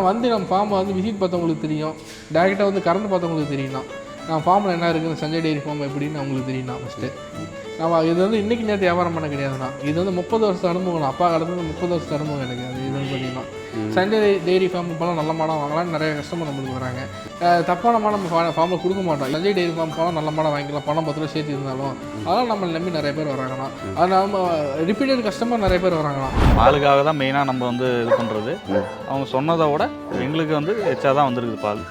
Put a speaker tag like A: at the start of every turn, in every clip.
A: ஆனால் வந்து நம்ம ஃபார்மை வந்து விசிட் பார்த்தவங்களுக்கு தெரியும். டேரெக்டாக வந்து கறந்து பார்த்தவங்களுக்கு தெரியும்னா நான் ஃபார்மில் என்ன இருக்குது சஞ்சய் டெய்ரி ஃபார்ம் எப்படின்னு அவங்களுக்கு தெரியும்னா ஃபஸ்ட்டு நம்ம இது வந்து இன்றைக்கி நேற்று வியாபாரம் பண்ண கிடையாதுண்ணா இது வந்து முப்பது வருஷம் அனுபவம் அப்பா கடந்து முப்பது வருஷம் அனுபவம் எனக்கு. அது இது வந்து பார்த்தீங்கன்னா சஞ்சய் டெய்ரி ஃபார்ம் இப்போலாம் நல்ல மாடம் வாங்கலாம். நிறைய கஸ்டமர் நம்மளுக்கு வராங்க. தப்பான மாடம் நம்ம ஃபார்மில் கொடுக்க மாட்டோம். சஞ்சய் டெய்ரி ஃபார்ம் போனால் நல்ல மாடம் வாங்கிக்கலாம். பணம் பத்து ரூபா சேர்த்து இருந்தாலும். அதெல்லாம் நம்ம நம்பி நிறைய பேர் வராங்கண்ணா அது நம்ம ரிப்பீட்டட் கஸ்டமர் நிறைய பேர் வராங்கண்ணா
B: பாலுக்காக தான் மெயினாக நம்ம வந்து இது பண்ணுறது அவங்க சொன்னதை விட எங்களுக்கு வந்து எச்சா தான் வந்திருக்குது பால்.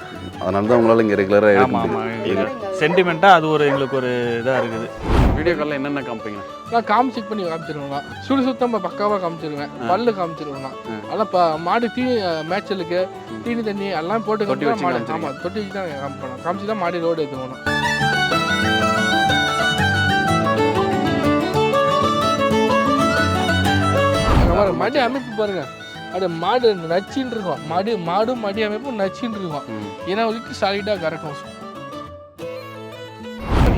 C: அதனால தான் உங்களால் இங்கே ரெகுலராக
B: ஆமாம் ஆமாம் சென்டிமெண்ட்டாக அது ஒரு எங்களுக்கு ஒரு இதாக இருக்குது.
C: வீடியோ காலில் என்னென்ன காமிப்பீங்க?
A: நான் காமிச்சு பண்ணி காமிச்சிருவேன் சுடு சுத்தமாக பக்காவாக காமிச்சிருவேன். பல்லு காமிச்சிருவேன் ஆனால் இப்போ மாடு தீனி மேய்ச்சலுக்கு தீனி தண்ணி எல்லாம் போட்டு
C: தொட்டி வச்சு
A: மாடு. ஆமாம் தொட்டி வச்சு தான் காமிப்பேன் காமிச்சு தான் மாடி ரோடு எடுத்துக்கணும் மடி அமைப்பு பாருங்க. அது மாடு நச்சின்னு இருக்கும். மாடு மாடும் மடி அமைப்பும் நச்சின்னு இருக்கும். ஏன்னா வந்துட்டு சாலிடாக கறக்கும்.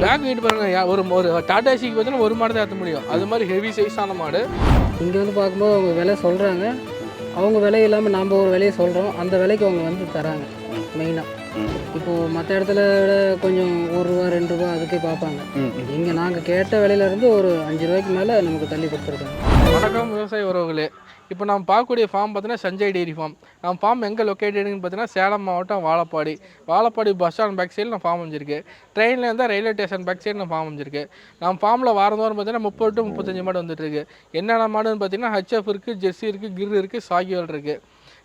A: பேக் வெயிட் பாருங்க ஒரு ஒரு டாடா ஏசிக்கு பார்த்தீங்கன்னா ஒரு மாடு தான் ஏற்ற முடியும். அது மாதிரி ஹெவி சைஸான மாடு.
D: இங்கே வந்து பார்க்கும்போது அவங்க விலை சொல்கிறாங்க அவங்க விலை இல்லாமல் நாம் ஒரு விலையை சொல்கிறோம் அந்த விலைக்கு அவங்க வந்து தராங்க மெயினாக இப்போது மற்ற இடத்துல விட கொஞ்சம் ஒரு ரூபா ரெண்டு ரூபா அதுக்கே பார்ப்பாங்க. இங்கே நாங்கள் கேட்ட விலையிலேருந்து ஒரு அஞ்சு ரூபாய்க்கு மேலே நமக்கு தள்ளி கொடுத்துருக்காங்க.
A: வணக்கம் விவசாய உறவுகளே. இப்போ நம்ம பார்க்கக்கூடிய ஃபார்ம் பார்த்தீங்கன்னா சஞ்சய் டெய்ரி ஃபார்ம் நம்ம ஃபார்ம் எங்கே லொக்கேட்டடுன்னு பார்த்தீங்கன்னா சேலம் மாவட்டம் Vazhapadi. Vazhapadi bus stand back சைடில் நம்ம ஃபார்ம் அமைஞ்சிருக்கு. ட்ரெயினில் இருந்தால் ரயில்வே ஸ்டேஷன் பேக் சைடு நம்ம ஃபார்ம் அமைஞ்சிருக்கு. நம்ம ஃபார்மில் வாரம் வாரம் பார்த்தீங்கன்னா முப்பது டு முப்பத்தஞ்சு மாடு வந்துட்டு இருக்கு. என்னென்ன மாடுன்னு பார்த்தீங்கன்னா ஹச்எஃப் இருக்குது ஜெர்சி இருக்குது கிர் இருக்குது சாகிவல் இருக்குது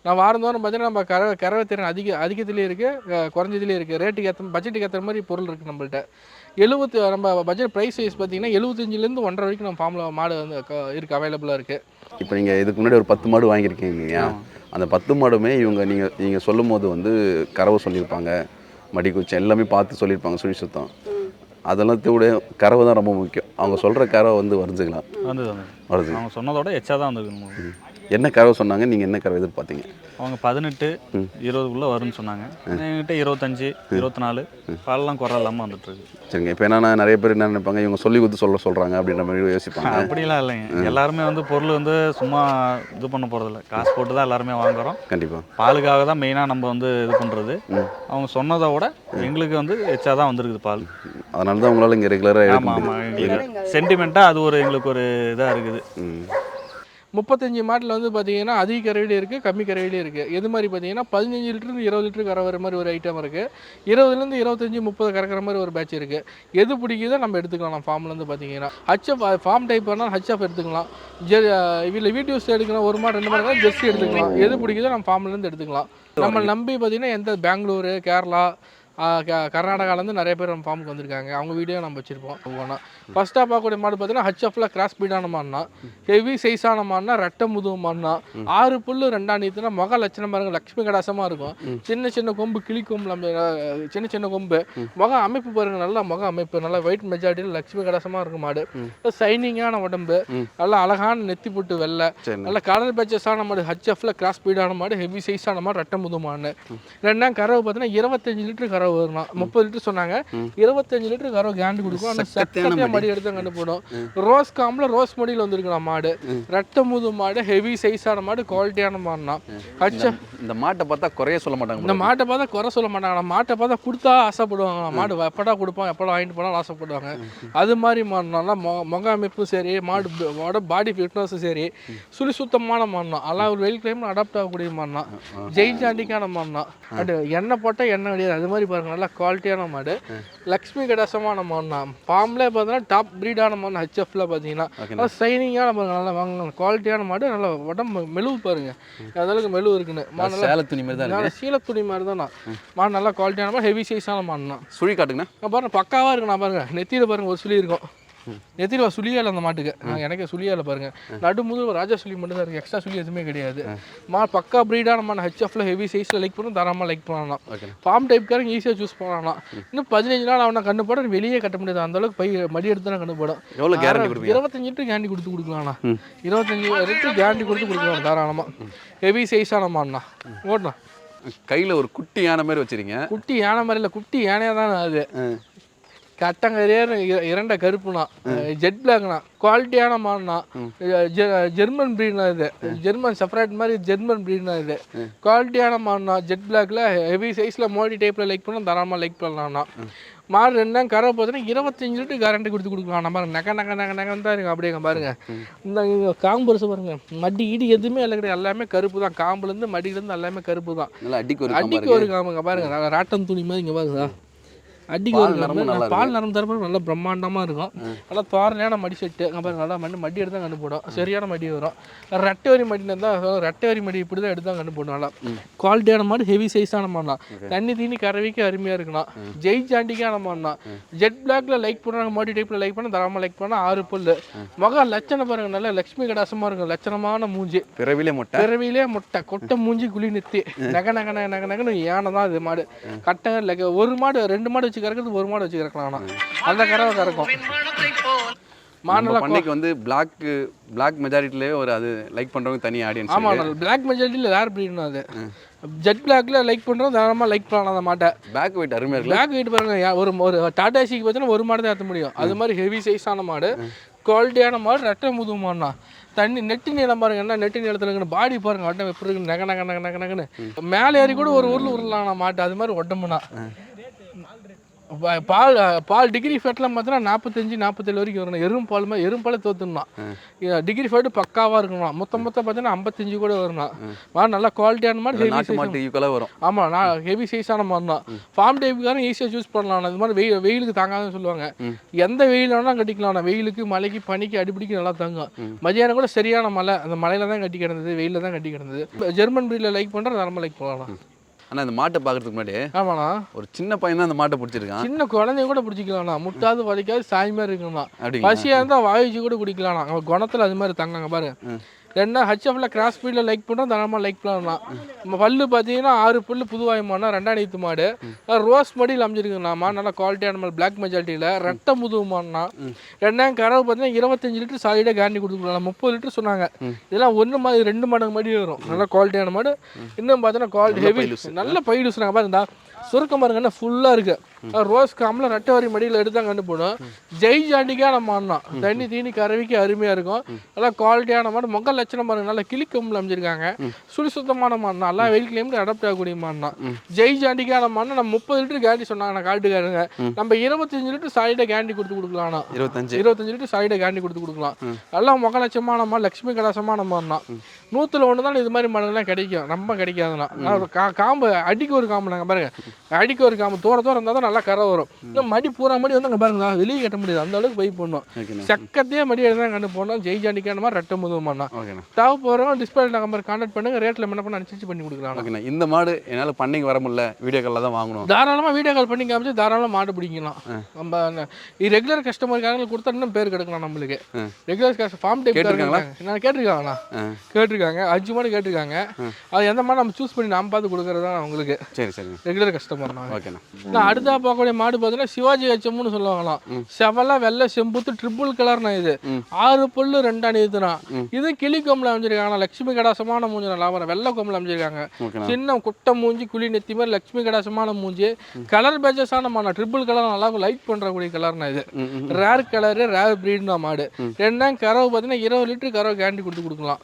A: நான் வாரந்தோறும் பார்த்தீங்கன்னா நம்ம கறவை கறவை திறன் அதிக அதிகத்துலேயும் இருக்குது குறைஞ்சதுலேயும் இருக்குது ரேட்டுக்கு ஏற்ற பட்ஜெட்டுக்கு ஏற்ற மாதிரி பொருள் இருக்குது நம்மள்ட்ட. எழுபத்து நம்ம பட்ஜெட் ப்ரைஸ் வைஸ் பார்த்தீங்கன்னா எழுபத்தஞ்சிலேருந்து ஒன்றரை வரைக்கும் நம்ம ஃபார்மில் மாடு வந்து க- இருக்குது அவைலபிளாக இருக்குது
C: இப்போ நீங்கள் இதுக்கு முன்னாடி ஒரு பத்து மாடு வாங்கியிருக்கீங்க இல்லையா? அந்த பத்து மாடுமே இவங்க நீங்கள் நீங்கள் சொல்லும் போது வந்து கறவை சொல்லியிருப்பாங்க. மடி குச்சி எல்லாமே பார்த்து சொல்லியிருப்பாங்க சுழி சுத்தம். அதெல்லாம் கூட கறவை தான் ரொம்ப முக்கியம். அவங்க சொல்கிற கறவை வந்து வருதுங்களா?
B: வந்து
C: வருது.
B: அவங்க சொன்னதோட எச்சா தான் வந்திருக்கு.
C: என்ன கறவை சொன்னாங்க? நீங்கள் என்ன கறவை எதிர்பார்த்தீங்க?
B: அவங்க பதினெட்டு இருபதுக்குள்ளே வரும்னு சொன்னாங்க. என்கிட்ட இருபத்தஞ்சு இருபத்தி நாலு பாலெல்லாம் குறை இல்லாமல் வந்துட்டு இருக்கு
C: சரிங்க. இப்போ என்னன்னா நிறைய பேர் என்ன நினைப்பாங்க? இவங்க சொல்லி கொடுத்து சொல்ல சொல்கிறாங்க அப்படின்ற மாதிரி யோசிப்பாங்க.
B: அப்படிலாம் இல்லைங்க. எல்லாருமே வந்து பொருள் வந்து சும்மா இது பண்ண போகிறதில்ல காசு போட்டு தான் எல்லாருமே வாங்குறோம்.
C: கண்டிப்பாக
B: பாலுக்காக தான் மெயினாக நம்ம வந்து இது பண்ணுறது அவங்க சொன்னதை விட எங்களுக்கு வந்து எச்சா தான் வந்திருக்குது பால்.
C: அதனால தான் உங்களால் இங்கே ரெகுலராக
B: ஆமாம் ஆமாம் சென்டிமெண்ட்டாக அது ஒரு எங்களுக்கு ஒரு இதாக இருக்குது.
A: முப்பத்தஞ்சு மாட்டில் வந்து பார்த்தீங்கன்னா அதிக கரையிலையும் இருக்குது கம்மி கறவையிலே இருக்குது எது மாதிரி பார்த்தீங்கன்னா பதினஞ்சு லிட்டருந்து இருபது லிட்டருக்கு கற வர மாதிரி ஒரு ஐட்டம் இருக்குது இருபதுலேருந்து இருபத்தஞ்சி முப்பது கறக்கிற மாதிரி ஒரு பேட்ச் இருக்குது எது பிடிக்குதோ நம்ம எடுத்துக்கலாம். ஃபார்ம்லேருந்து பார்த்தீங்கன்னா ஹச்எஃப் ஃபார்ம் டைப் வேணாலும் ஹச்எஃப் எடுத்துக்கலாம். ஜெ இதில் வீடியோஸ் எடுக்கலாம் ஒரு மாடு ரெண்டு மாடு ஜெர்சி எடுத்துக்கலாம். எது பிடிக்குதோ நம்ம ஃபார்ம்லேருந்து எடுத்துக்கலாம். நம்ம நம்பி பார்த்தீங்கன்னா எந்த பெங்களூரு கேரளா கர்நாடகாலேருந்து நிறைய பேர் நம்ம ஃபார்முக்கு வந்திருக்காங்க. அவங்க வீடியோ நம்ம வச்சுருப்போம். ஒவ்வொன்றா ஃபஸ்ட்டாக பார்க்கக்கூடிய மாடு பார்த்தீங்கன்னா ஹச்எஃப்ல கிராஸ் பீடான மாடுனா ஹெவி சைஸான மாடுனா ரெட்டை முதுகு மாடுனா ஆறு புல்லு ரெண்டாம் நீத்துனா முக லட்சணம் பாருங்க லக்ஷ்மி கடாசமாக இருக்கும். சின்ன சின்ன கொம்பு கிளி கொம்பு நம்ம சின்ன சின்ன கொம்பு. முக அமைப்பு பாருங்க நல்லா முக அமைப்பு. நல்லா ஒயிட் மெஜாரிட்டியில் லக்ஷ்மி கடாசமாக இருக்கும் மாடு. சைனிங்கான உடம்பு. நல்லா அழகான நெத்தி புட்டு வெள்ளை. நல்ல கலர் பேச்சஸான மாடு ஹச்எஃப்ல கிராஸ் பீடான மாடு ஹெவி சைஸான மாடு ரெட்டை முது மாடு ரெண்டாம் கறவை பார்த்தீங்கன்னா இருபத்தஞ்சு லிட்டர் கறவை வரும் முப்பது லிட்டர் சொன்னாங்க. இருபத்தஞ்சு லிட்டர் கறவை கேண்டு கொடுக்கும். அந்த சக்கத்தையாக மடி. எடுத்து கண்டு போடும். ரோஸ் காம்பில் ரோஸ் மடியில் வந்துருக்கலாம் மாடு. ரெட்டை முது மாடு ஹெவி சைஸான மாடு குவாலிட்டியான மாடுனா ஹச்எஃப்
C: இந்த மாட்டை பார்த்தா குறைய சொல்ல மாட்டாங்க
A: இந்த மாட்டை பார்த்தா குறை சொல்ல மாட்டாங்க மாட்டை பார்த்தா கொடுத்தா ஆசைப்படுவாங்க மாடு எப்படா கொடுப்போம் எப்படா வாங்கிட்டு போனாலும் ஆசைப்படுவாங்க. அது மாதிரி மாடுனால முக அமைப்பும் சரி மாடு மாடு பாடி ஃபிட்னஸும் சரி சுழி சுத்தமான மாடுனா எல்லாம் ஒரு வெயில் கிளைம் அடாப்ட் ஆகக்கூடிய மாடுனா ஜெயின் ஜாண்டிக்கான மாடுனா அது எண்ணெய் போட்டால் எண்ணெய் கிடையாது அது மாதிரி பாருங்க நல்லா குவாலிட்டியான மாடு. லக்ஷ்மி கடாசமான மாடுனா ஃபார்ம்ல பார்த்தீங்கன்னா டாப் ப்ரீடான மாடு ஹெச்எஃப்ல பார்த்தீங்கன்னா நல்லா சைனிங்கான பாருங்க நல்லா வாங்க குவாலிட்டியான மாடு நல்லா உடம்பு மெழுவு பாருங்க. அந்த அளவுக்கு மெழுவு இருக்குன்னு. மாடு
C: சேல துணி மாதிரி தான்
A: சீல துணி மாதிரி தான் மாடு நல்லா குவாலிட்டியான மாடு ஹெவி சைஸான மாடுனா
C: சுழி காட்டுங்கண்ணா
A: நான் பாருங்க பக்காவாக இருக்கு நான் பாருங்க. நெத்தியில் பாருங்க ஒரு சுழி இருக்கும். நெத்தியில் சுழியா இல்லை அந்த மாட்டுக்கு. எனக்கு சுழியா இல்லை பாருங்க. நடு முதல் ராஜா சுழி மட்டும் தான் இருக்கு. எக்ஸ்ட்ரா சுழி எதுவுமே கிடையாது. மா பக்கா ப்ரீடான மாடு ஹெச்எஃப்ல ஹெவி சைஸில் லைக் பண்ணணும் தாராளமாக லைக் பண்ணலாம். ஃபார்ம் டைப்காரங்க ஈஸியாக சூஸ் பண்ணலாம். இன்னும் பதினஞ்சு நாள் அவனை கண்ணு போட வெளியே கட்ட முடியாது. அந்த அளவுக்கு பை மடி எடுத்து தான் கண்ணு போடும்.
C: எவ்வளோ கேரண்டி
A: இருபத்தஞ்சு லிட்டர் கேண்டி கொடுத்து கொடுக்கலாம்ண்ணா இருபத்தஞ்சு லிட்டர் கேண்டி கொடுத்து கொடுக்கலாம் தாராளமாக ஹெவி சைஸான மாடுண்ணா ஓட்டண்ணா.
C: கையில் ஒரு குட்டி யானை மாதிரி வச்சிருங்க
A: குட்டி யானை மாதிரி இல்லை குட்டி யானையாக தான் அது. கட்டங்கரையே இரண்ட கருப்புனா ஜெட் பிளாக்னா குவாலிட்டியான மாடுனா ஜெர்மன் ப்ரீட்னா இது. ஜெர்மன் செப்பரேட் மாதிரி ஜெர்மன் ப்ரீட்னா இது. குவாலிட்டியான மாடுனா ஜெட் பிளாக்ல ஹெவி சைஸில் மோடி டைப்பில் லைக் பண்ணால் தாராளமாக லைக் பண்ணலாம்னா. மாடு ரெண்டு நாள் கரை பார்த்தீங்கன்னா இருபத்தஞ்சு லிட்டர் கேரண்டி கொடுத்து கொடுக்கலாம். நம்ம நக நக நக நகன்னு தான் இருக்கு. அப்படியே பாருங்க. இந்த இங்க காம்பு வருஷம் பாருங்க. மடி ஈடு எதுவுமே இல்லை கிடையாது. எல்லாமே கருப்பு தான். காம்புலேருந்து மடியிலேருந்து எல்லாமே கருப்பு தான்.
C: அடிக்கு ஒரு
A: அடிக்கு ஒரு காம்புங்க பாருங்க. ராட்டம் துணி மாதிரி இங்க பாருங்க. அடிக்கு ஒரு
C: பால் நரம்பு
A: பால் நரம்பு தரப்பு நல்லா பிரம்மாண்டமா இருக்கும். நல்லா தோரணையான மடி செட்டு. பாருங்க நல்லா மடி மடி எடுத்து தான் கண்டு போடும். சரியான மடி வரும். ரெட்டை வரி மடி இருந்தால் ரெட்டை வரி மடி இப்படி தான் எடுத்து தான் கண்டு போடும் நல்லா. குவாலிட்டியான மாடு ஹெவி சைஸான மாடுனா தண்ணி தீனி கறவைக்கு அருமையாக இருக்கணும் ஜெய் ஜாண்டிக்கான மாடுனா ஜெட் பிளாக்ல லைக் பண்ணுறாங்க மாடி டைப்பில் லைக் பண்ண தரமாக லைக் பண்ணால் ஆறு புல்லு. முகம் லட்சணம் பாருங்க நல்லா லட்சுமி கடாசமாக இருக்கும். லட்சணமான மூஞ்சி.
C: பிறவிலே மொட்டை?
A: பிறவிலே முட்டை. கொட்டை மூஞ்சி குழி நிறுத்தி நக நக நக நக நகன்னு யானை தான் இது மாடு. கட்டை ஒரு மாடு ரெண்டு மாடு வச்சு கறக்கிறது ஒரு மாடு வச்சு கறக்கலாம் ஆனால் அந்த கறவை கறக்கும். மாடெல்லாம்
C: பண்ணைக்கு வந்து பிளாக் பிளாக் மெஜாரிட்டிலே ஒரு அது லைக் பண்றவங்க தனி ஆடியன்ஸ்
A: ஆமாம் பிளாக் மெஜாரிட்டியில் ரேர் ப்ரீட்னு அது. ஜெட் பிளாக்ல லைக் பண்ணுறோம் தாராளமாக லைக் பண்ணலாம் அந்த மாட்டை.
C: பேக் வெயிட் அருமையா இருக்குல்ல?
A: பிளாக் வெயிட் பாருங்க ஒரு ஒரு டாடா ஏசிக்கு பார்த்தீங்கன்னா ஒரு மாடு தான் ஏற்ற முடியும். அது மாதிரி ஹெவி சைஸான மாடு. குவாலிட்டியான மாடு ரெட்டை முதுகு மாடுனா தண்ணி நெட்டு நீளம் பாருங்க என்ன நெட்டு நீளத்தில் இருக்குன்னு பாடி பாருங்க உடனே எப்படி இருக்கு நக நக நக நக நகன்னு. மேலே ஏறி கூட ஒரு ஊரில் உருளான மாட்டு. அது மாதிரி பா- பால் பால் டிகிரி ஃபேட்லாம் பார்த்தீங்கன்னா நாற்பத்தஞ்சு நாற்பத்தேழு வரைக்கும் வரணும். எறும் பால் மாதிரி எறும் பால் தோத்துடணும்? டிகிரி ஃபேட்டு பக்காவாக இருக்கணும்? மொத்தம் மொத்தம் பார்த்தீங்கன்னா ஐம்பத்தஞ்சு கூட வரணும் மாடு நல்லா குவாலிட்டியான மாடு ஹெவி
C: மாட்டு வரும்.
A: ஆமாம் நான் ஹெவி சைஸான மாதிரி தான் ஃபார்ம் டைப்புக்காரன் ஈஸியாக சூஸ் பண்ணலாம். இது மாதிரி வெயில் வெயிலுக்கு தாங்காதுன்னு சொல்லுவாங்க. எந்த வெயில் வேணாலும் கட்டிக்கலாம். வெயிலுக்கு மழைக்கு பனிக்கு அடிப்பிடிக்கு நல்லா தாங்கும். மதியானம் கூட சரியான மழை. அந்த மழையில தான் கட்டி கிடந்தது வெயிலில் தான் கட்டி கிடந்தது. ஜெர்மன் ப்ரீடில் லைக் பண்ணுறது நம்ம லைக் பண்ணலாம்
C: ஆனா இந்த மாட்டை பார்க்கறதுக்கு முன்னாடி
A: ஆமாண்ணா.
C: ஒரு சின்ன பையன் தான் அந்த மாட்டை பிடிச்சிருக்கான்.
A: சின்ன குழந்தைய கூட பிடிச்சிக்கலாம்ண்ணா. முட்டாது வலிக்காது சாய் மாதிரி இருக்கணும்ண்ணா.
C: அப்படிங்களா?
A: பசியாக இருந்தால் வாயிச்சு கூட குடிக்கலாம்ண்ணா. அவங்க குணத்தில் அது மாதிரி தங்காங்க பாருங்க ரெண்டா ஹச்எஃப்ல கிராஸ் ஸ்பீடில் லைக் பண்ணுறோம் தரமாக லைக் பண்ணலாம். நம்ம பல்லு பார்த்தீங்கன்னா ஆறு புல்லு புதுவாய் மாடுனா ரெண்டாயிரத்து மாடு. ரோஸ் மடியில் அமைஞ்சிருக்குண்ணாமா நல்ல குவாலிட்டியான மாடு பிளாக் மெஜாரிட்டியில் ரெட்டை முதுகு மாடுனா ரெண்டாயிரம் கறவை பார்த்தீங்கன்னா இருபத்தஞ்சு லிட்டர் சாலிடாக கேரண்டி கொடுத்துக்கலாம் முப்பது லிட்டர் சொன்னாங்க. இதெல்லாம் ஒன்று மாதிரி ரெண்டு மடங்கு மடி வரும். நல்ல குவாலிட்டியான மாடு. இன்னும் பார்த்தீங்கன்னா குவாலிட்டி ஹெவி நல்ல பயிர் சொன்னாங்க பாருங்க. சுருக்கம் பாருங்க ஃபுல்லாக இருக்கு. ரோஸ் காமில் ரெட்டை வரி மடியில் எடுத்து தான் கண்டு போடும் ஜெய் ஜாண்டிக்கான மாடுனா. தண்ணி தீனி கறவைக்கு அருமையாக இருக்கும். நல்லா குவாலிட்டியான மாடு. மொக்க லட்சணம் பாருங்க நல்லா கிளிக்கம்பில் அமைஞ்சிருக்காங்க. சுடி சுத்தமான மாடு நல்லா வெயில் கிளைமேட் அடாப்ட் ஆகக்கூடிய மாடு தான் ஜெய் ஜாண்டிக்கான மாடு நம்ம முப்பது லிட்டர் கேரண்டி சொன்னாங்க காட்டுக்காரங்க. நம்ம இருபத்தஞ்சு லிட்டர் சாலிடாக கேரண்டி கொடுத்து கொடுக்கலாம்ண்ணா
C: இருபத்தஞ்சு.
A: இருபத்தஞ்சு லிட்டர் சாலிடாக கேரண்டி கொடுத்து கொடுக்கலாம். நல்லா மொக்க லட்சமான மாடு லட்சுமி கடாசமான மாடு தான் நூற்றுல ஒன்று தான் இது மாதிரி மாடுகள்லாம் கிடைக்கும். ரொம்ப கிடைக்காதுண்ணா நான் ஒரு கா காம்பு அடிக்கு ஒரு காம்பு நாங்கள் பாருங்க. அடிக்கு ஒரு காம்பு. தூர தூரம் இருந்தால் தான் நல்லா கரை வரும். இன்னும் மடி பூரா மடி வந்து அங்கே பாருங்க வெளியே கட்ட முடியாது. அந்த அளவுக்கு பை பண்ணும்.
C: ஓகேண்ணா
A: செக்கத்தையே மடி எடுத்து கண்டு போனோம் ஜெய் ஜாண்டிக்கான மாதிரி ரெட்டை முதுமாண்ணா தேவை போகிறவங்க டிஸ்பிளே நம்பர் கான்டாக்ட் பண்ணுங்க. ரேட்டில் என்ன பண்ண அனுசரிச்சு பண்ணி கொடுக்கலாம்
C: ஓகேண்ணா இந்த மாடு என்னால பண்ணைக்கு வர முடியல. வீடியோ காலில் தான் வாங்கணும்.
A: தாராளமாக வீடியோ கால் பண்ணி காமிச்சு தாராளமாக மாடு பிடிக்கலாம். நம்ம ரெகுலர் கஸ்டமருக்காரங்களுக்கு கொடுத்தா இன்னும் பேர் கிடைக்கலாம் நம்மளுக்கு. ரெகுலர் கஸ்டமர் ஃபார்ம் டைப்
C: கேட்டிருக்காங்களா?
A: நான் கேட்டிருக்காங்கண்ணா. கேட்டிருக்காங்க. அஞ்சு மாடு கேட்டிருக்காங்க. அது எந்த மாடு நம்ம சூஸ் பண்ணி நாம் பார்த்து கொடுக்கறது தான் அவங்களுக்கு.
C: சரி சரிண்ணா
A: ரெகுலர் கஸ்டமர்
C: ஓகேண்ணா
A: நான் அடுத்தா பார்க்கக்கூடிய மாடு பார்த்தீங்கன்னா சிவாஜி ஹெச்எம்னு சொல்லுவாங்களாம். செவலா வெள்ளை செம்புத்து ட்ரிபிள் கலர்னா இது. ஆறு புல்லு ரெண்டாம் இதுனா இது கிளி கொம்பில் அமைஞ்சிருக்காங்க லட்சுமி கடாசமான மூஞ்சி நல்லா வரும் வெள்ளை கொம்பில் அமைஞ்சிருக்காங்க. சின்ன குட்டை மூஞ்சி குழி நெத்தி மாதிரி லட்சுமி கடாசமான மூஞ்சி. கலர் பேஜஸான மாடு ட்ரிபிள் கலர் நல்லா லைட் பண்ணுறக்கூடிய கலர்னா இது. ரேர் கலரு ரேர் ப்ரீட்னா மாடு. ரெண்டாம் கறவை பார்த்தீங்கன்னா இருபது லிட்டர் கறவை கேரண்டி கொடுத்து கொடுக்கலாம்.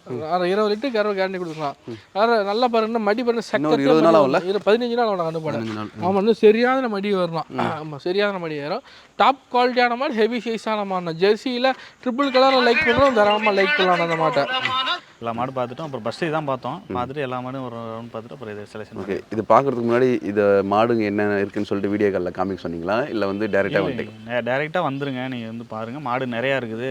A: இருபது லிட்டர் கறவை கேரண்டி கொடுக்கலாம். வேற நல்லா பாருங்க. மடி பாருங்க.
C: ஒரு இருபது நாள்?
A: சக்கத்தை பதினஞ்சு நாள்
C: பதினஞ்சு நாள்.
A: ஆமாம் இன்னும் சரியான மடி வரலாம் ஆமாம் சரியான மடி வரும் டாப் குவாலிட்டியான மாடு ஹெவி சைஸான மாடு ஜெர்சியில் ட்ரிபிள் கலரில் லைக் பண்ணுறோம் தரமாக லைக் பண்ணலாம் அந்த மாட்டை.
B: எல்லா மாடு பார்த்துட்டோம். அப்புறம் பஸ்ஸை தான் பார்த்தோம். பார்த்துட்டு எல்லா மாடும் ஒரு ரவுண்ட் பார்த்துட்டு அப்புறம் இதை செலெக்ஷன்
C: ஓகே இது பார்க்கறதுக்கு முன்னாடி இது மாடுங்க என்ன இருக்குன்னு சொல்லிட்டு வீடியோ காலில் காமிக்க சொன்னீங்களா? இல்லை வந்து டேரெக்டாக வந்துட்டு
B: டேரெக்டாக வந்துருங்க. நீங்கள் வந்து பாருங்க. மாடு நிறையா இருக்குது.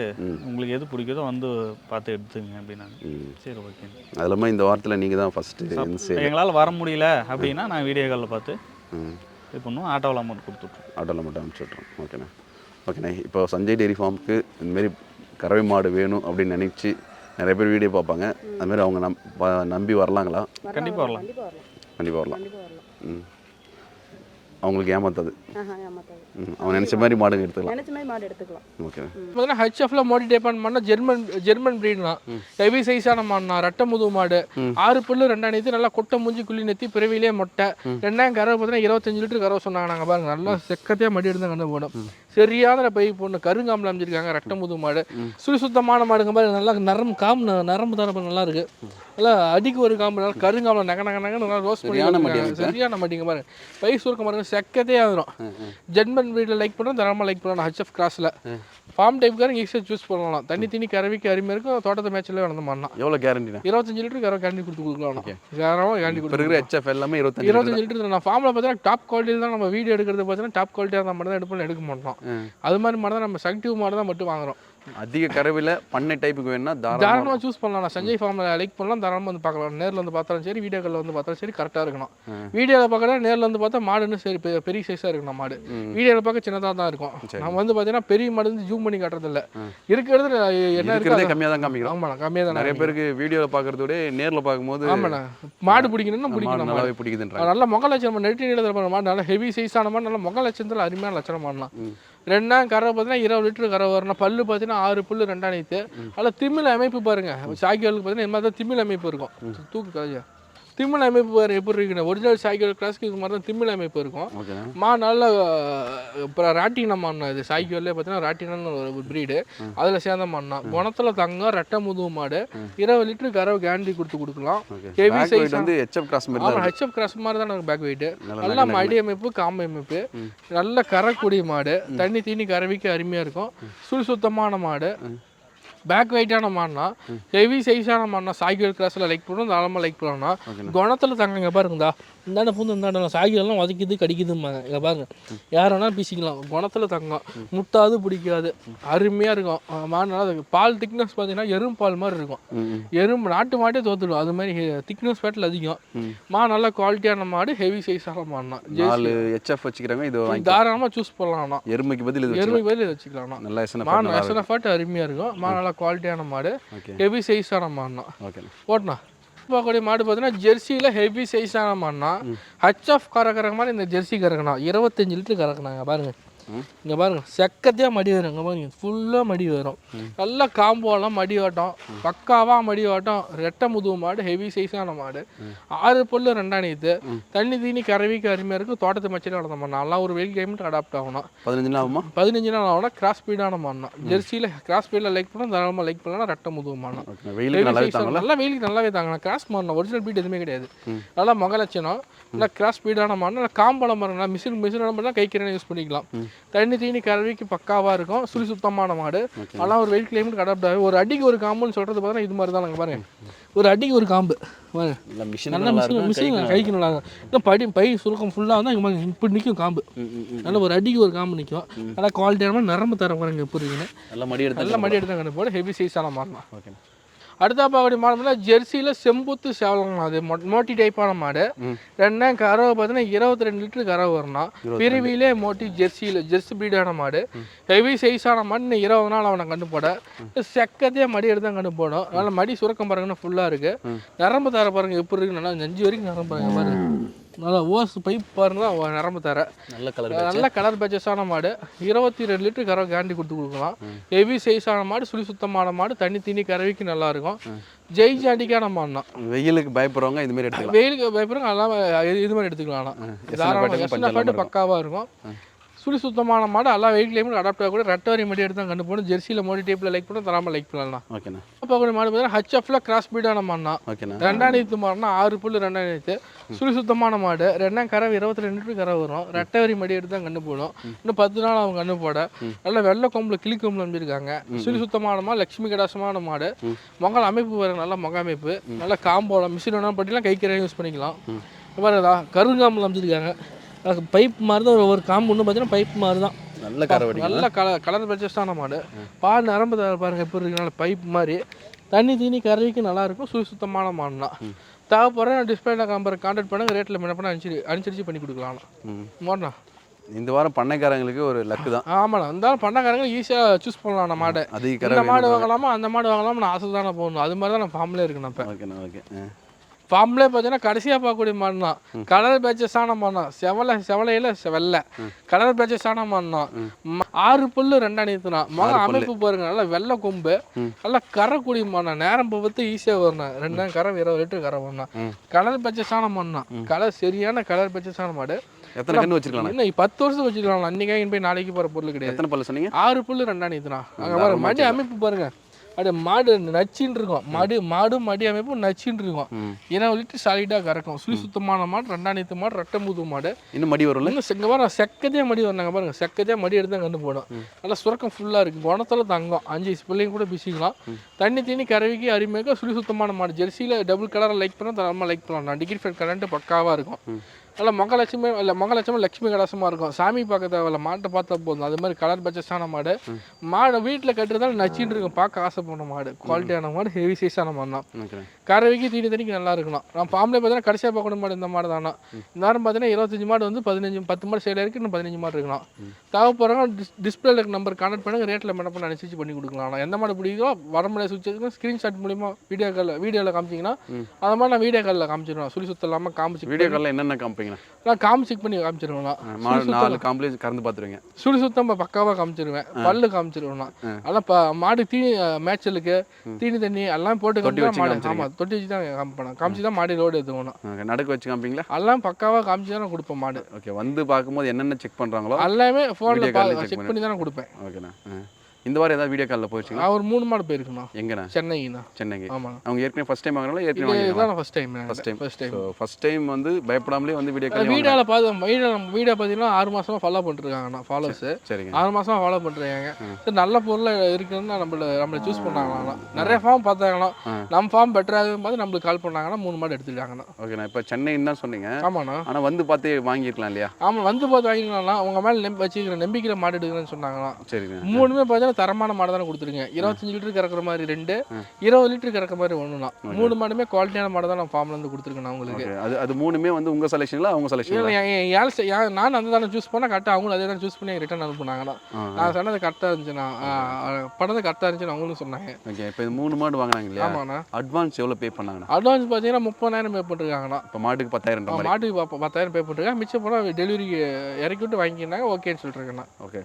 B: உங்களுக்கு எது பிடிக்குதோ வந்து பார்த்து எடுத்துங்க அப்படின்னாங்க. சரி ஓகே
C: அது இல்லாமல் இந்த வாரத்தில் நீங்கள் தான் ஃபஸ்ட்டு
B: எங்களால் வர முடியல அப்படின்னா நான் வீடியோ காலில் பார்த்து இது பண்ணுவோம் ஆட்டோவில் அமௌண்ட் கொடுத்துட்ருவோம்
C: ஆட்டோவில் மட்டும் அனுப்பிச்சி விட்றோம் ஓகேண்ணா ஓகேண்ணா இப்போ சஞ்சய் டெய்ரி ஃபார்முக்கு இந்தமாரி கறவை மாடு வேணும் அப்படின்னு நினச்சி நிறைய பேர் வீடியோ பார்ப்பாங்க. அதுமாரி அவங்க நம் ப- நம்பி வரலாங்களா?
B: கண்டிப்பாக வரலாம்.
E: கண்டிப்பாக வரலாம்.
C: ம். அவங்களுக்கு ஏமாத்தாது. அவன் நினச்ச மாதிரி மாடுங்க எடுத்துக்கலாம்.
E: நினச்ச மாதிரி மாடு எடுத்துக்கலாம்.
C: ஓகே
A: பார்த்தீங்கன்னா ஹெச்எஃப்ல மோடி டைப்பான் பண்ணால் ஜெர்மன் ஜெர்மன் ப்ரீட்னா ஹெவி சைஸான மாடுனா ரெட்டை முதுகு மாடு ஆறு புல்லு ரெண்டாம் நேத்து நல்லா கொட்டை மூஞ்சி குழி நெத்தி பிறவிலே மொட்டை. ரெண்டாயிரம் கறவை பார்த்தீங்கன்னா இருபத்தஞ்சு லிட்டர் கறவை சொன்னாங்க. நாங்கள் பாருங்க நல்லா செக்கத்தையாக மடி எடுத்து கண்டு போடும் சரியான பை பொண்ணு கருங்காம்பில் அமைஞ்சிருக்காங்க ரெட்டை முது மாடு. சுழி சுத்தமான மாடுங்க மாதிரி நல்லா நரம் காம்பு ந- நரம்பு தரப்பு நல்லா இருக்கு. நல்லா அடிக்கு ஒரு காம்பு நல்லா கருங்காம்பில் நக நக நக நல்லா ரோஸ் பண்ணி
C: சரியான
A: மாட்டிங்க பாருங்க பை சுருக்க பாருங்க செக்கத்தே ஆகிரும் ஜென்மன் வீட்டில் லைக் பண்ணோம் தரமாக லைக் பண்ணலாம். ஹச்எஃப் கிராஸில் ஃபார்ம் டைப்காரங்க ஈஸியாக சூஸ் பண்ணலாம். தண்ணி தண்ணி கறவைக்கு அருமையாக இருக்கும். தோட்டத்தை மேட்ச்லேயே வந்து பண்ணலாம்
C: எவ்வளோ கேரண்டிண்ணா
A: இருபத்தஞ்சு லிட்டருக்கு யாரோ கேண்டி கொடுத்து கொடுக்கலாம்.
C: இப்போ இருக்கிற
A: கொடுத்து
C: ஹெச்எஃப் எல்லாமே இருபத்தஞ்சு
A: இருபத்தஞ்சு லிட்டர் நான் ஃபார்மில் பார்த்தீங்கன்னா டாப் குவாலிட்டியில் தான் நம்ம வீடியோ எடுக்கிறது பார்த்தீங்கன்னா டாப் குவாலிட்டியாக இருந்தால் மட்டும் தான் எடுப்போம் எடுக்க மாட்டோம். அது மாதிரி மட்டும் தான் நம்ம சக்டிவ் மாடு தான் மட்டும் வாங்குறோம்.
C: அதிக கறவையில் பண்ணை டைப்புக்கு வேணும்னா தாராளமாக
A: சூஸ் பண்ணலாம். நான் சஞ்சய் ஃபார்மில் லைக் பண்ணலாம். தாராளமாக வந்து பார்க்கலாம். நேரில் வந்து பார்த்தாலும் சரி வீடியோக்களில் வந்து பார்த்தாலும் சரி கரெக்டாக இருக்கணும் வீடியோவில் பார்க்கறதா நேரில் வந்து பார்த்தா மாடு இன்னும் சரி பெரிய சைஸாக இருக்கணும் மாடு. வீடியோவில் பார்க்க சின்னதாக தான் இருக்கும். நம்ம வந்து பார்த்தீங்கன்னா பெரிய மாடு வந்து ஜூம் பண்ணி காட்டுறது இல்லை இருக்கிறது என்ன
C: இருக்கிறதே
A: இருக்கு
C: கம்மியாக தான் காமிக்கிறோம்.
A: ஆமாண்ணா கம்மியாக தான்
C: நிறைய பேருக்கு வீடியோவில் பார்க்கறத விட நேரில் பார்க்கும்போது
A: ஆமாண்ணா. மாடு பிடிக்கணும்னா பிடிக்கணும்
C: நல்லாவே பிடிக்குதுன்றாங்க.
A: நல்ல முக லட்சணம் நம்ம நெட்டி நீளத்தில் பண்ண மாடு நல்ல ஹெவி சைஸான மாடு நல்ல முக அருமையான லட்சணம் பண்ணலாம் ரெண்டாம் கரை பார்த்தீங்கன்னா இருபது லிட்டர் கரை வரணும். பல்லு பார்த்தீங்கன்னா ஆறு புல்லு ரெண்டாயிரத்து அதில் திமிழ் அமைப்பு பாருங்க. சாய்க்கிகளுக்கு பார்த்தீங்கன்னா இந்த மாதிரி தான் திமிழ் அமைப்பு இருக்கும். தூக்கு கதையா திமிழ் அமைப்பு பாரு எப்படி இருக்குன்னு ஒரிஜினல் சாய்க்கிள் கிளாஸ்க்கு மாதிரி தான் திமிழ் அமைப்பு இருக்கும். மா நல்ல அப்புறம் ராட்டினம் மாடுனா இது சாய்க்கியூர்லேயே பார்த்தீங்கன்னா ராட்டினம்னு ஒரு ப்ரீடு அதில் சேர்ந்த மாடுனா குணத்தில் தங்கம் ரெட்டை முதுகு மாடு. இருபது லிட்டர் கறவை கேண்டி கொடுத்து கொடுக்கலாம். size
C: வெயிட் வந்து ஹெச்எஃப் கிராஸ் மாதிரி தான்
A: ஆமாம். ஹெச்எஃப் கிராஸ் மாதிரி தான் எனக்கு பேக் வெயிட்
C: நல்ல
A: மடி அமைப்பு காம்பு அமைப்பு. நல்ல கறக்கூடிய மாடு. தண்ணி தீனி கறவைக்கு அருமையாக இருக்கும். சுழி சுத்தமான மாடு. பேக் வெயிட்டான மாடுனா ஹெவி சைஸான மாடுனா சாய்கிள் கிளாஸில் லைக் பண்ணணும் தாராளமாக லைக் பண்ணலாம் குணத்தில் தங்கங்க பாருங்கடா. இந்தாண்ட பூந்து இந்தாண்ட சாய்கிள்லாம் உதைக்குது கடிக்குதும்பாங்க. இங்கே பாருங்க. யார் வேணாலும் பேசிக்கலாம். குணத்தில் தங்கம். முட்டாது பிடிக்காது. அருமையாக இருக்கும். அஹ் மாடு நல்லா இருக்கு. பால் திக்னஸ் பார்த்தீங்கன்னா எறும்பு பால் மாதிரி இருக்கும். எறும்பு நாட்டு மாட்டே தோத்துடும். அது மாதிரி திக்னஸ் ஃபேட்டில் அதிகம். மா. நல்ல குவாலிட்டியான மாடு ஹெவி சைஸான மாடுனா
C: நாலு ஹெச்எஃப் வச்சுக்கிறாங்க இது
A: தாராளமாக சூஸ் பண்ணலாம்னா
C: எருமைக்கு பதில் இது வச்சுக்கலாம்.
A: எருமை பேர் வச்சுக்கலாம்னா
C: நல்லா
A: மா ஃபேட் அருமையாக இருக்கும். மா நல்லா குவாலிட்டியான மாடு.
C: ஓகே.
A: ஹெவி சைஸான மாடுனா
C: ஓகேண்ணா
A: ஓட்டுனா பார்க்கக்கூடிய மாடு பார்த்தீங்கன்னா ஜெர்சியில் ஹெவி சைஸான மாடுனா ஹச்எஃப் கறக்கிற மாதிரி இந்த ஜெர்சி கறக்கணும் இருபத்தஞ்சு லிட்டர் கறக்குனாங்க பாருங்க. இங்கே பாருங்க செக்கத்தையாக மடி வரும். இங்கே பாருங்க ஃபுல்லாக மடி வரும். நல்லா காம்போலாம் மடி ஓட்டம். பக்காவாக மடி ஓட்டம். ரெட்டை முதுகு மாடு ஹெவி சைஸான மாடு. ஆறு புல்லு ரெண்டாணியத்து தண்ணி தீனி கறவைக்கு அருமையாக இருக்கும் தோட்டத்து மச்சில வளர்ந்த மாடு. நல்லா ஒரு வெயில் கிளைமேட் அடாப்ட் ஆகணும்.
C: பதினஞ்சு நாள் ஆகுமா?
A: பதினஞ்சு நாள் ஆகணும் கிராஸ் ஸ்பீடான மாடுனா ஜெர்சியில் கிராஸ் ஸ்பீடில் லைக் பண்ணால் தாராளமாக லைக் பண்ணலாம். ரெட்டை முதுகு
C: தாங்கல?
A: நல்லா வெயிலுக்கு நல்லாவே தாங்கலாம். கிராஸ் மாடணும் ஒரிஜினல் பீட் எதுவுமே கிடையாது. நல்லா மகலட்சணம். நல்லா கிராஸ் ஸ்பீடான மாடணும் நல்லா காம்பளம் மரம் மிஷின் மிஷின் பண்ணால் கை கிரணம் யூஸ் பண்ணிக்கலாம். தண்ணி தீனி கறவைக்கு பக்காவாக இருக்கும். சுழி சுத்தமான மாடு. ஆனால் ஒரு வெயில் கிளைமேட் அடாப்ட் ஆகும் ஒரு அடிக்கு ஒரு காம்புன்னு சொல்கிறது பார்த்தீங்கன்னா இது மாதிரி தான் நாங்கள் பாருங்க. ஒரு அடிக்கு ஒரு காம்பு.
C: நல்லா மிஷின்
A: கைக்கு நல்லா இன்னும் படி பை சுருக்கம் ஃபுல்லாக வந்து இப்படி நிற்கும் காம்பு. நல்லா ஒரு அடிக்கு ஒரு காம்பு நிற்கும் நல்லா குவாலிட்டியான நரம்பு தர பாருங்க இருக்குன்னு
C: நல்லா மடி எடுத்து
A: நல்ல மடி எடுத்து கண்டு போட ஹெவி சைஸான மாடலாம்
C: ஓகேண்ணா.
A: அடுத்த பாக்கடி மாடு ஜெர்சியில் செம்புத்து சேவலம் அது மோட்டி டைப்பான மாடு. ரெண்டாம் கறவை பார்த்தீங்கன்னா இருபத்தி ரெண்டு லிட்டர் கறவை வரணும் பிரிவிலே மோட்டி ஜெர்சியில் ஜெர்சி பிரீடான மாடு. ஹெவி சைஸான மாடு. இன்னும் இருபது நாள் அவனை கண்டு போட செக்கத்தையே மடி எடுத்து தான் கண்டு போடும் அதனால மடி சுரக்கம் பாருங்கன்னா ஃபுல்லாக இருக்கு. நரம்பு தர பாருங்க எப்படி இருக்கு நல்லா நெஞ்சு வரைக்கும் நரம்பு பாருங்க பாருங்க நல்லா ஓஸ் பைப் பாருங்க நரம்பு தர.
C: நல்ல கலர்
A: நல்ல கலர் பேச்சஸான மாடு. இருபத்தி ரெண்டு லிட்டர் கறவை கேரண்டி கொடுத்து கொடுக்கலாம். ஹெவி சைஸான மாடு சுழி சுத்தமான மாடு தண்ணி தீனி கறவைக்கு நல்லா இருக்கும். ஜெய் ஜாண்டிக்கான மாடுனா.
C: வெயிலுக்கு பயப்படுறவங்க இது மாதிரி எடுத்துக்கலாம்.
A: வெயிலுக்கு பயப்படுறவங்க எல்லாம் இது- மாதிரி எடுத்துக்கலாம் ஆனா. தாராளமா
C: பாட்டுக்கு
A: எஸ்என்எஃப்
C: பஞ்சம்
A: பாட்டு
C: இல்லாம
A: பக்காவா இருக்கும். சுழி சுத்தமான மாடு எல்லாம் வெயில் கிளைமேட் அடாப்ட் ஆகக்கூடிய ரெட்டவரி மடி எடுத்து தான் கண்டு போகணும் ஜெர்சியில் மோடி டைப்பில் லைக் பண்ண தராமல் லைக் பண்ணலாம்.
C: ஓகேண்ணா.
A: அப்போ கூட மாடு பார்த்தீங்கன்னா ஹச்எஃப்ல கிராஸ் பீடான மாடுனா
C: ஓகேண்ணா.
A: ரெண்டாயிரத்து மாடுனா ஆறு புல்லு ரெண்டாயிரத்து சுழி சுத்தமான மாடு. ரெண்டாம் கறவை இருபத்தி ரெண்டு லிட்டர் கறவை வரும். ரெட்டவரி மடி எடுத்து தான் கண்டு போடும். இன்னும் பத்து நாள் அவங்க கண்டு போட. நல்ல வெள்ளை கொம்புல கிளி கொம்புல நம்பியிருக்காங்க சுழி சுத்தமான மாடு லட்சுமி கடாசமான மாடு. மொங்கல் அமைப்பு பாருங்க நல்ல மொக அமைப்பு. நல்ல காம்போலாம் மிஷின் வேணாலும் பட்டிலாம் கை கரையாக யூஸ் பண்ணிக்கலாம் பாருங்கதா கருங்காம்பில் அமைச்சிருக்காங்க. பைப் மாதிரி தான் ஒரு காம்பு ஒன்று பார்த்தீங்கன்னா பைப் மாதிரி தான்
C: நல்ல வடிக்கலாம்
A: நல்ல கலர் கலர் பர்ச்சேஸ்டான மாடு. பால் நரம்பு பாருங்க எப்படி இருக்கு நல்ல பைப் மாதிரி. தண்ணி தீனி கறவைக்கு நல்லா இருக்கும் சுழி சுத்தமான மாடுனா. தேவைப்படுற டிஸ்பிளேல நம்பர் கான்டாக்ட் பண்ணுங்க ரேட்டில் என்ன பண்ண அனுசரி அனுசரிச்சு பண்ணி கொடுக்கலாம். மாடனா.
C: இந்த வாரம் பண்ணைக்காரங்களுக்கு ஒரு லக்கு தான்.
A: ஆமாண்ணா இருந்தாலும் பண்ணக்காரங்க ஈஸியாக சூஸ் பண்ணலாம் நம்ம மாடை. இந்த மாடு வாங்கலாமா அந்த மாடு வாங்கலாமா நான் ஆசை தானே போகணும் அது மாதிரி தான் நான் ஃபார்ம்லேயே இருக்கேன் இப்போ
C: ஓகேண்ணா ஓகே.
A: ஃபார்ம்லேயே பார்த்தீங்கன்னா கடைசியாக பார்க்கக்கூடிய மாடு தான் கலர் பேச்சஸான மாடு தான் செவலை செவலையில் வெள்ளை கலர் பேச்சஸான மாடு தான் ம- ஆறு புல்லு ரெண்டாணியத்துனா மக அமைப்பு பாருங்க நல்லா வெள்ளை கொம்பு. நல்லா கரைக்கூடிய மாடு நேரம் பார்த்து ஈஸியாக வரணும் ரெண்டாம் கரை இருபது லிட்டர் கரை வரணும் கலர் பேச்சஸான மாடு தான் கலர் சரியான கலர் பேச்சஸான மாடு.
C: எத்தனை கன்று வச்சிருக்கலாம்
A: பத்து வருஷம் வச்சுக்கலாம் அன்னைக்கு போய் நாளைக்கு போகிற பொருள் கிடையாது.
C: எத்தனை பல்லு சொன்னீங்க?
A: ஆறு புல்லு ரெண்டாம் இதுனா அங்கே மடி அமைப்பு பாருங்க. அப்படியே மாடு நச்சின்னு இருக்கும் மாடு மாடும் மடி அமைப்பும் நச்சின்னு இருக்கும். இருபது லிட்டர் சாலிடாக கறக்கும். சுழி சுத்தமான மாடு ரெண்டாம் நீத்து மாடு ரெட்டமுது மாடு.
C: இன்னும் மடி வரும்ல?
A: இன்னும் செங்க பாருங்க செக்கதே மடி வந்தாங்க பாருங்க செக்கதே மடி எடுத்து கண்டு போடும். நல்லா சுரக்கம் ஃபுல்லாக இருக்குது குணத்தில் தங்கம். அஞ்சு வயசு பிள்ளைங்க கூட பிசிக்கலாம். தண்ணி தண்ணி கறவைக்கு அருமையாக சுழி சுத்தமான மாடு. ஜெர்சியில் டபுள் கலரை லைக் பண்ணால் தரமாக லைக் பண்ணலாம். டிகிரி ஃபேட் கரண்ட்டு பக்காவாக இருக்கும். நல்லா மகலட்சுமி இல்லை மகலட்சுமி லட்சுமி கடாசமாக இருக்கும். சாமி பார்க்க தேவையில்ல மாட்டை பார்த்தா போதும். அது மாதிரி கலர் பச்சஸான மாடு. மாடு வீட்டில் கட்டுறதால நச்சின்னு இருக்கும். பார்க்க ஆசைப்பட்ட மாடு. குவாலிட்டியான மாடு ஹெவி சைஸான மாடு தான் கறவைக்கு தீனி தண்ணிக்கு நல்லா இருக்கணும். நான் பாம்பளை பார்த்தீங்கன்னா கடைசியாக பார்க்கணும் மாடு இந்த மாடு தானா? இந்த வாரம் பார்த்தீங்கன்னா இருபத்தஞ்சு மாடு வந்து பதினஞ்சு பத்து மாடு சேல இருக்கு இன்னும் பதினஞ்சு மாடு இருக்கணும். தேவைப்படுறவங்க டிஸ் டிஸ்பிளேல இருக்க நம்பர் கான்டாக்ட் பண்ணுங்க ரேட்டில் என்ன பண்ண அனுசரிச்சு பண்ணி கொடுக்கலாம். எந்த மாடு பிடிக்குதோ வரமுறை சுவிட்ச் ஸ்க்ரீன்ஷாட் மூலியமா வீடியோ காலில் வீடியோவில் காமிச்சிங்கன்னா அந்த மாதிரி நான் வீடியோ காலில் காமிச்சிடுவேன் சுழி சுத்தம் இல்லாமல் காமிச்சு
C: வீடியோ காலில் என்னென்ன காமிப்பீங்க?
A: நான் காமிச்சு பண்ணி காமிச்சிருவேன்
C: நாலு காம்ப்ளீட் கறந்து பார்த்துருவீங்க
A: சுழி சுத்தம் பக்காவாக காமிச்சிருவேன். பல்லு காமிச்சிருவேன் அதெல்லாம் மாடு தீனி மேட்சலுக்கு தீனி தண்ணி எல்லாம் போட்டு ஆமாம் தொட்டி வச்சு தான் காமிப்பேன்? காமிச்சு தான் மாடி லோடு எடுத்துக்கணும்
C: ஓகே நடுக்கு வச்சு காமிப்பீங்களா?
A: எல்லாம் பக்காவாக காமிச்சு தான் கொடுப்பேன் மாடு.
C: ஓகே வந்து பார்க்கும்போது என்னென்ன செக் பண்ணுறாங்களோ
A: எல்லாமே ஃபோனில் செக் பண்ணி தான் கொடுப்பேன்.
C: ஓகேண்ணா. இந்த வாரம் ஏதாவது வீடியோ காலில் போயிடுச்சுங்களா
A: ஒரு மூணு மாடு போயிருக்கேண்ணா.
C: எங்கண்ணா?
A: சென்னைக்குண்ணா.
C: சென்னைக்கு.
A: ஆமாம்
C: அவங்க ஏற்கனவே ஃபர்ஸ்ட் டைம் வாங்கினாலும் ஏற்கனவே
A: இதுதான் first time
C: first time
A: first time
C: so first time வந்து பயப்படாமலே வந்து வீடியோ கால்
A: வீடியோவில் பார்த்து வீடியோ வீடியோ பார்த்தீங்கன்னா ஆறு மாசமா ஃபாலோ பண்ணிருக்காங்கண்ணா ஃபாலோஸ்
C: சரிங்க.
A: ஆறு மாசமா ஃபாலோ பண்ணுறாங்க சரி நல்ல பொருளாக இருக்குன்னு நம்மள நம்மளை சூஸ் பண்ணாங்களாம் நிறைய ஃபார்ம் பார்த்தாங்களாம்
C: ஆ.
A: நம்ம ஃபார்ம் பெட்டராக பார்த்து நம்மளுக்கு கால் பண்ணாங்கன்னா மூணு மாடு எடுத்துட்டாங்கண்ணா
C: ஓகேண்ணா இப்போ சென்னைன்னு தான் சொன்னீங்க.
A: ஆமாண்ணா.
C: ஆனால் வந்து பார்த்து வாங்கியிருக்கலாம் இல்லையா?
A: ஆமாம் வந்து பார்த்து வாங்கிக்கலாம் உங்க மேலே நம்பி வச்சுக்கிற நம்பிக்கையில் மாடு எடுக்கிறேன்னு சொன்னாங்களாம்
C: சரிங்க.
A: மூணுமே தரமான மாடு தானே கொடுத்துருங்க இருபத்தஞ்சு லிட்டர் கறக்கிற மாதிரி ரெண்டு இருபது லிட்டர் கறக்கிற மாதிரி ஒன்றுனா மூணு மாடுமே குவாலிட்டியான மாடு தான் நான் ஃபார்ம்ல இருந்து கொடுத்துருக்கேன் உங்களுக்கு.
C: அது அது மூணுமே வந்து உங்கள் செலெக்ஷனில் அவங்க செலெக்ஷன்
A: நான் அந்த தானே சூஸ் பண்ணால் கரெக்டாக அவங்களும் அதே தான் சூஸ் பண்ணி ரிட்டர்ன் அனுப்புனாங்கண்ணா நான் சொன்னது கரெக்டாக இருந்துச்சுண்ணா படத்தை கரெக்டாக இருந்துச்சுன்னு அவங்களும் சொன்னாங்க.
C: ஓகே. இப்போ இது மூணு மாடு வாங்கினாங்க இல்லையா?
A: ஆமாண்ணா.
C: அட்வான்ஸ் எவ்வளோ பே பண்ணாங்கண்ணா?
A: அட்வான்ஸ் பார்த்தீங்கன்னா முப்பதாயிரம் பே பண்ணிருக்காங்கண்ணா
C: இப்போ மாட்டுக்கு பத்தாயிரம்
A: மாட்டுக்கு பத்தாயிரம் பே பண்ணிருக்காங்க மிச்சம் போனால் டெலிவரிக்கு இறக்கி விட்டு வாங்கிக்கினாங்க ஓகேன்னு சொல்லிட்டுருக்கேண்ணா
C: ஓகே.